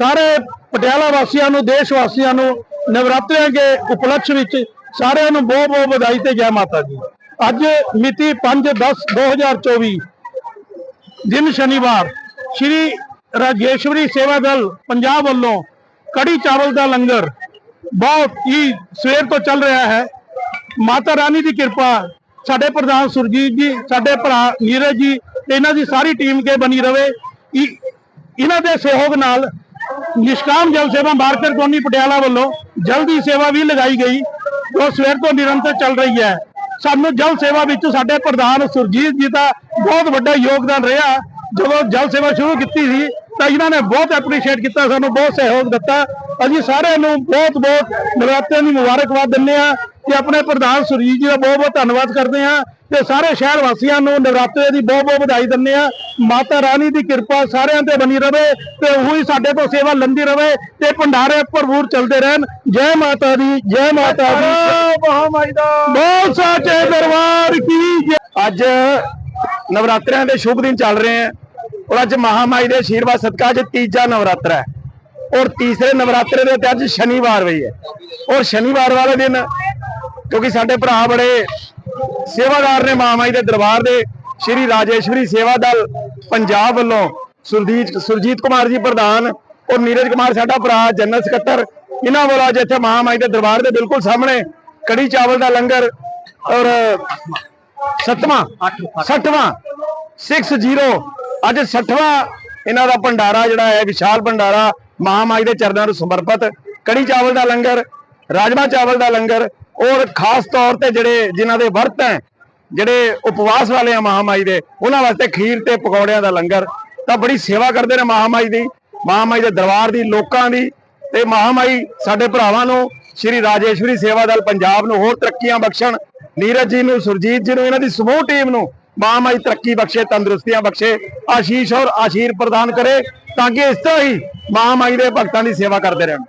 ਸਾਰੇ ਪਟਿਆਲਾ ਵਾਸੀਆਂ ਨੂੰ, ਦੇਸ਼ ਵਾਸੀਆਂ ਨੂੰ ਨਵਰਾਤਰਿਆਂ ਦੇ ਉਪਲਕਸ਼ ਵਿੱਚ ਸਾਰਿਆਂ ਨੂੰ ਬਹੁਤ ਬਹੁਤ ਵਧਾਈ ਤੇ ਜੈ ਮਾਤਾ ਜੀ ਅੱਜ ਮਿਤੀ 5/10/2024 ਦਿਨ ਸ਼ਨੀਵਾਰ, ਸ਼੍ਰੀ ਰਾਜੇਸ਼ਵਰੀ ਸੇਵਾ ਦਲ ਪੰਜਾਬ ਵੱਲੋਂ ਕੜੀ ਚਾਵਲ ਦਾ ਲੰਗਰ ਬਹੁਤ ਹੀ ਸਵੇਰ ਤੋਂ ਚੱਲ ਰਿਹਾ ਹੈ। ਮਾਤਾ ਰਾਣੀ ਦੀ ਕਿਰਪਾ ਸਾਡੇ ਪ੍ਰਧਾਨ ਸੁਰਜੀਤ ਜੀ, ਸਾਡੇ ਭਰਾ ਨੀਰਜ ਜੀ ਇਹਨਾਂ ਦੀ ਸਾਰੀ ਟੀਮ ਕੇ ਬਣੀ ਰਵੇ। ਇਹਨਾਂ ਦੇ ਸਹਿਯੋਗ ਨਾਲ ਨਿਸ਼ਕਾਮ ਜਲ ਸੇਵਾ ਮਾਰਕਰ ਕਲੋਨੀ ਪਟਿਆਲਾ ਵੱਲੋਂ ਜਲ ਦੀ ਸੇਵਾ ਵੀ ਲਗਾਈ ਗਈ, ਜੋ ਸਵੇਰ ਤੋਂ ਨਿਰੰਤਰ ਚੱਲ ਰਹੀ ਹੈ। ਸਾਨੂੰ ਜਲ ਸੇਵਾ ਵਿੱਚ ਸਾਡੇ ਪ੍ਰਧਾਨ ਸੁਰਜੀਤ ਜੀ ਦਾ ਬਹੁਤ ਵੱਡਾ ਯੋਗਦਾਨ ਰਿਹਾ। ਜਦੋਂ ਜਲ ਸੇਵਾ ਸ਼ੁਰੂ ਕੀਤੀ ਸੀ, ਤਾਂ ਇਹਨਾਂ ਨੇ ਬਹੁਤ ਐਪਰੀਸ਼ੀਏਟ ਕੀਤਾ, ਸਾਨੂੰ ਬਹੁਤ ਸਹਿਯੋਗ ਦਿੱਤਾ। ਅਸੀਂ ਸਾਰਿਆਂ ਨੂੰ ਬਹੁਤ ਬਹੁਤ ਨਵਰਾਤਰਿਆਂ ਦੀ ਮੁਬਾਰਕਬਾਦ ਦਿੰਦੇ ਆ ਤੇ ਆਪਣੇ ਪ੍ਰਧਾਨ ਸੁਰਜੀਤ ਜੀ ਦਾ ਬਹੁਤ ਬਹੁਤ ਧੰਨਵਾਦ ਕਰਦੇ ਆ ਤੇ ਸਾਰੇ ਸ਼ਹਿਰ ਵਾਸੀਆਂ ਨੂੰ ਨਵਰਾਤਰੇ ਦੀ ਬਹੁਤ ਬਹੁਤ ਵਧਾਈ ਦਿੰਦੇ ਆ ਮਾਤਾ ਰਾਣੀ ਦੀ ਕਿਰਪਾ ਸਾਰਿਆਂ ਤੇ ਬਣੀ ਰਵੇ ਤੇ ਉਹੀ ਸਾਡੇ ਤੋਂ ਸੇਵਾ ਲੰਦੀ ਰਵੇ ਤੇ ਭੰਡਾਰੇ ਭਰਪੂਰ ਚੱਲਦੇ ਰਹਿਣ। ਜੈ ਮਾਤਾ ਦੀ, ਜੈ ਮਾਤਾ ਦੀ। ਮਹਾਮਾਈ ਦਾ ਬਹੁਤ ਸਾਚੇ ਦਰਬਾਰ ਕੀ ਅੱਜ ਨਵਰਾਤਰਿਆਂ ਦੇ ਸ਼ੁਭ ਦਿਨ ਚੱਲ ਰਹੇ ਹੈ ਔਰ ਅੱਜ ਮਹਾਮਾਈ ਦੇ ਆਸ਼ੀਰਵਾਦ ਸਦਕਾ ਅੱਜ ਤੀਜਾ ਨਵਰਾਤਰਾ ਹੈ। ਔਰ ਤੀਸਰੇ ਨਵਰਾਤਰੇ ਦੇ ਤੇ ਅੱਜ ਸ਼ਨੀਵਾਰ ਵੀ ਹੈ। ਔਰ ਸ਼ਨੀਵਾਰ ਵਾਲੇ ਦਿਨ ਕਿਉਂਕਿ ਸਾਡੇ ਭਰਾ ਬੜੇ ਸੇਵਾਦਾਰ ਨੇ ਮਹਾਮਾਈ ਦੇ ਦਰਬਾਰ ਦੇ। ਸ਼੍ਰੀ ਰਾਜੇਸ਼ਵਰੀ ਸੇਵਾ ਦਲ ਪੰਜਾਬ ਵੱਲੋਂ ਸੁਰਜੀਤ ਸੁਰਜੀਤ ਕੁਮਾਰ ਜੀ ਪ੍ਰਧਾਨ ਔਰ ਨੀਰਜ ਕੁਮਾਰ ਸਾਡਾ ਭਰਾ, ਜਨਰਲ ਸਕੱਤਰ, ਇਹਨਾਂ ਵੱਲੋਂ ਅੱਜ ਇੱਥੇ ਮਹਾਮਾਈ ਦੇ ਦਰਬਾਰ ਦੇ ਬਿਲਕੁਲ ਸਾਹਮਣੇ ਕੜੀ ਚਾਵਲ ਦਾ ਲੰਗਰ ਔਰ ਸੱਤਵਾਂ 60ਵਾਂ 60 ਅੱਜ 60ਵਾਂ ਇਹਨਾਂ ਦਾ ਭੰਡਾਰਾ ਜਿਹੜਾ ਹੈ, ਵਿਸ਼ਾਲ ਭੰਡਾਰਾ ਮਹਾਮਾਈ ਦੇ ਚਰਨਾਂ ਨੂੰ ਸਮਰਪਿਤ। ਕੜੀ ਚਾਵਲ ਦਾ ਲੰਗਰ, ਰਾਜਮਾ ਚਾਵਲ ਦਾ ਲੰਗਰ ਔਰ ਖਾਸ ਤੌਰ ਤੇ ਜਿਹੜੇ ਜਿਨ੍ਹਾਂ ਦੇ ਵਰਤ ਹੈ, ਜਿਹੜੇ ਉਪਵਾਸ ਵਾਲੇ ਆ ਮਹਾਮਾਈ ਦੇ, ਉਹਨਾਂ ਵਾਸਤੇ ਖੀਰ ਤੇ ਪਕੌੜਿਆਂ ਦਾ ਲੰਗਰ, ਤਾਂ ਬੜੀ ਸੇਵਾ ਕਰਦੇ ਨੇ ਮਹਾਮਾਈ ਦੀ, ਮਹਾਮਾਈ ਦੇ ਦਰਬਾਰ ਦੀ, ਲੋਕਾਂ ਦੀ, ਤੇ ਮਹਾਮਾਈ ਸਾਡੇ ਭਰਾਵਾਂ ਨੂੰ, ਸ਼੍ਰੀ ਰਾਜੇਸ਼ਵਰੀ ਸੇਵਾ ਦਲ ਪੰਜਾਬ ਨੂੰ ਹੋਰ ਤਰੱਕੀਆਂ ਬਖਸ਼ਣ, ਨੀਰਜ ਜੀ ਨੂੰ, ਸੁਰਜੀਤ ਜੀ ਨੂੰ, ਇਹਨਾਂ ਦੀ ਸਮੂਹ ਟੀਮ ਨੂੰ ਮਹਾਮਾਈ ਤਰੱਕੀ ਬਖਸ਼ੇ, ਤੰਦਰੁਸਤੀਆਂ ਬਖਸ਼ੇ, ਆਸ਼ੀਸ਼ ਔਰ ਆਸ਼ੀਰ ਪ੍ਰਦਾਨ ਕਰੇ, ਤਾਂ ਕਿ ਇਸ ਤਰ੍ਹਾਂ ਹੀ ਮਹਾਮਾਈ ਦੇ ਭਗਤਾਂ ਦੀ ਸੇਵਾ ਕਰਦੇ ਰਹਿਣ।